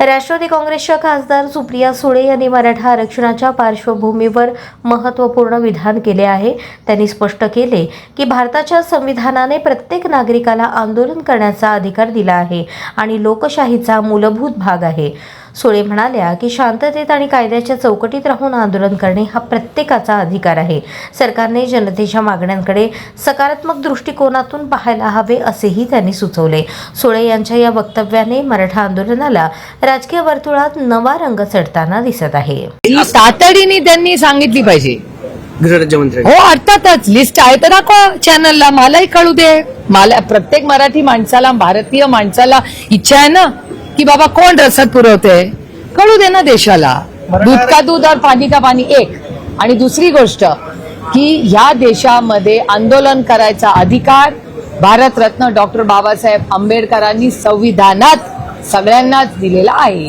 राष्ट्रवादी काँग्रेसच्या खासदार सुप्रिया सुळे यांनी मराठा आरक्षणाच्या पार्श्वभूमीवर महत्त्वपूर्ण विधान केले आहे. त्यांनी स्पष्ट केले की भारताच्या संविधानाने प्रत्येक नागरिकाला आंदोलन करण्याचा अधिकार दिला आहे आणि लोकशाहीचा मूलभूत भाग आहे. सुळे म्हणाल्या की शांततेत आणि कायद्याच्या चौकटीत राहून आंदोलन करणे हा प्रत्येकाचा अधिकार आहे. सरकारने जनतेच्या मागण्यांकडे सकारात्मक दृष्टिकोनातून पाहायला हवे असेही त्यांनी सुचवले. सुळे यांच्या या वक्तव्याने मराठा आंदोलनाला राजकीय वर्तुळात नवा रंग चढताना दिसत आहे. ही तातडीने त्यांनी सांगितली पाहिजे. गृहराज्यमंत्री. हो अर्थातच. लिस्ट आहे तर दाखवा चॅनलला मलाही कळू दे. मला प्रत्येक मराठी माणसाला भारतीय माणसाला इच्छा आहे ना? की बाबा कोण रसद पुरवते? कळू दे ना देशाला. दूध का दूध और पाणी का पाणी एक. आणि दुसरी गोष्ट की ह्या देशामध्ये आंदोलन करायचा अधिकार भारतरत्न डॉक्टर बाबासाहेब आंबेडकरांनी संविधानात सगळ्यांनाच दिलेला आहे.